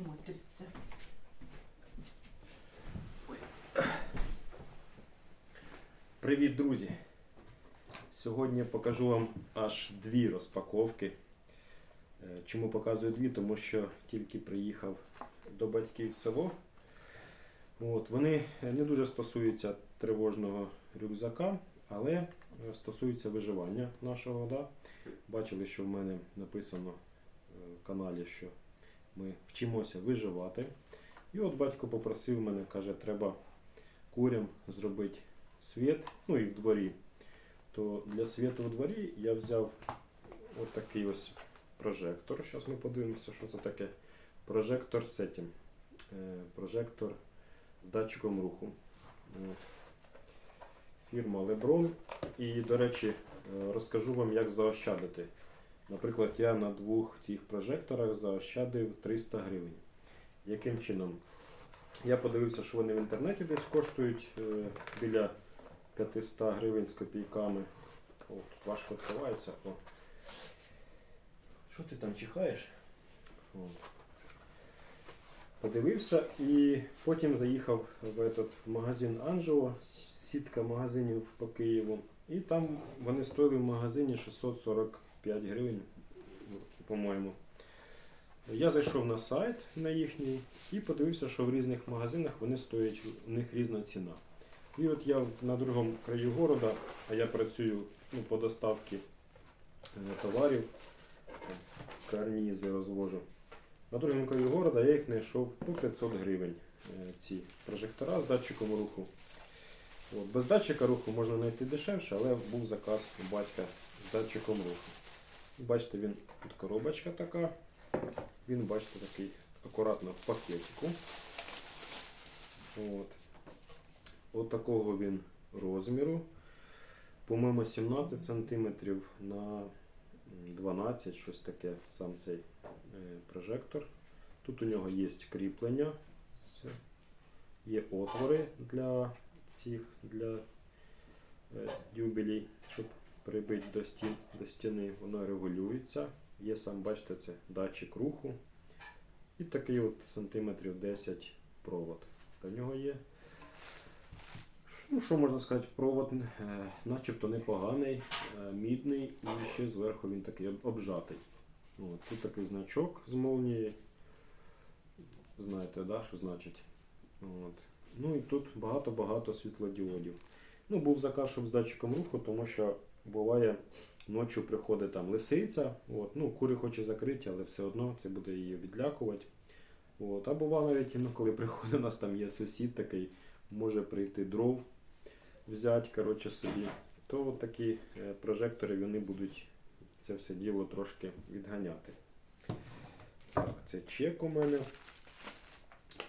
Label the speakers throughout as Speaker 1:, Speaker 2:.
Speaker 1: шмотриться.
Speaker 2: Привіт, друзі! Сьогодні я покажу вам аж дві розпаковки. Е, Чому показую дві? Тому що тільки приїхав до батьків в село. От, вони не дуже стосуються тривожного рюкзака, але е, стосуються виживання нашого. Да? Бачили, що в мене написано е, в каналі, що ми вчимося виживати. І от батько попросив мене, каже, треба курям зробити світ, ну і в дворі. То для світу в дворі я взяв от такий ось прожектор. Зараз ми подивимося, що це таке. Прожектор Setting. Е, Прожектор з датчиком руху. Фірма Lebron. І, до речі, е, розкажу вам, як заощадити. Наприклад, я на двох цих прожекторах заощадив 300 гривень. Яким чином? Я подивився, що вони в інтернеті десь коштують е, біля 500 гривень з копійками. О, важко відкривається. О. Що ти там чихаєш? От. Подивився і потім заїхав в, этот, в магазин Анжео, сітка магазинів по Києву. І там вони стоїли в магазині 645 гривень, по-моєму. Я зайшов на сайт на їхній і подивився, що в різних магазинах вони стоять, у них різна ціна. І от я на другому краю города, а я працюю ну, по доставці е, товарів, карнізи розвожу. На другому краю города я їх знайшов по 500 гривень. е, Ці прожектора з датчиком руху. От, без датчика руху можна знайти дешевше, але був заказ у батька з датчиком руху. Бачите, він тут коробочка така. Він, бачите, такий акуратно в пакетику. От. От такого він розміру. По-моєму, 17 см на 12, щось таке, сам цей е, прожектор. Тут у нього є кріплення, є отвори для цих для е, дюбелей, щоб прибити до, стін, до стіни, воно регулюється. Є сам, бачите, це датчик руху. І такий от сантиметрів 10 провод. До нього є. Ну, що можна сказати, провод е, начебто непоганий, е, мідний і ще зверху він такий обжатий. От, тут такий значок з молнії. Знаєте, да, що значить? От. Ну і тут багато-багато світлодіодів. Ну, був заказ, щоб з датчиком руху, тому що буває ночі приходить там лисиця. От, ну, кури хоче закриті, але все одно це буде її відлякувати. От. А буває навіть, коли приходить, у нас там є сусід такий, може прийти дров взяти коротше, собі, то от такі е, прожектори вони будуть це все діло трошки відганяти. Так, це чек у мене.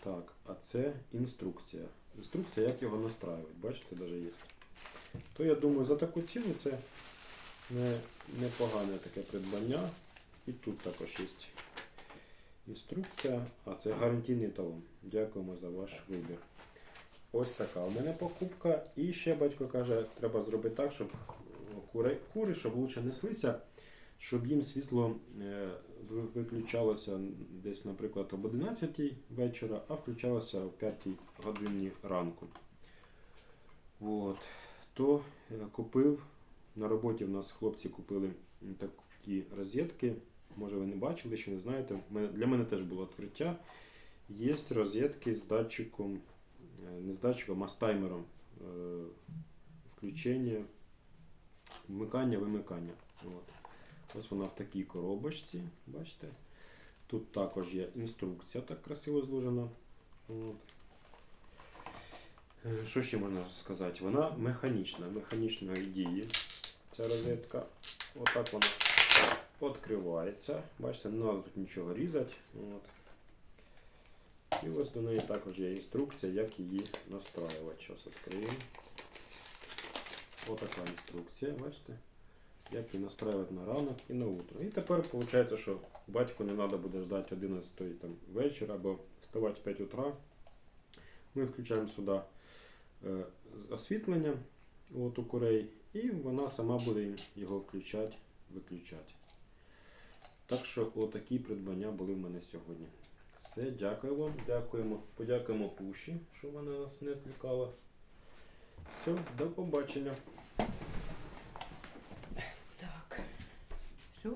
Speaker 2: Так, а це інструкція. Інструкція, як його настраювати. Бачите, навіть є. То я думаю, за таку ціну це не, непогане таке придбання. І тут також є інструкція, а це гарантійний талон. Дякуємо за ваш вибір. Ось така у мене покупка. І ще батько каже, треба зробити так, щоб кури, кури щоб лучше неслися, щоб їм світло е, виключалося десь, наприклад, об 11 вечора, а включалося о 5 годині ранку. От. То е, купив. На роботі в нас хлопці купили такі розетки. Може ви не бачили, ще не знаєте. Для мене теж було відкриття. Є розетки з датчиком, е, не з датчиком, а з таймером е, включення, вмикання, вимикання. От. Ось вона в такій коробочці, бачите. Тут також є інструкція, так красиво зложена. От. Е, Що ще можна сказати? Вона механічна, механічної дії. Ця розетка. Отак вона відкривається. Бачите, не треба тут нічого різати. От. І ось до неї також є інструкція, як її настраювати. Зараз відкриємо. Отака інструкція, бачите? Як її настраювати на ранок і на утро. І тепер виходить, що батьку не треба буде ждати 11 там, вечора або вставати в 5 утра. Ми включаємо сюди Е, освітлення от у корей, і вона сама буде його включати, виключати. Так що отакі придбання були в мене сьогодні. Все, дякую вам, дякуємо, подякуємо пуші, що вона нас не відкликала. Все, до побачення.
Speaker 1: Так, все.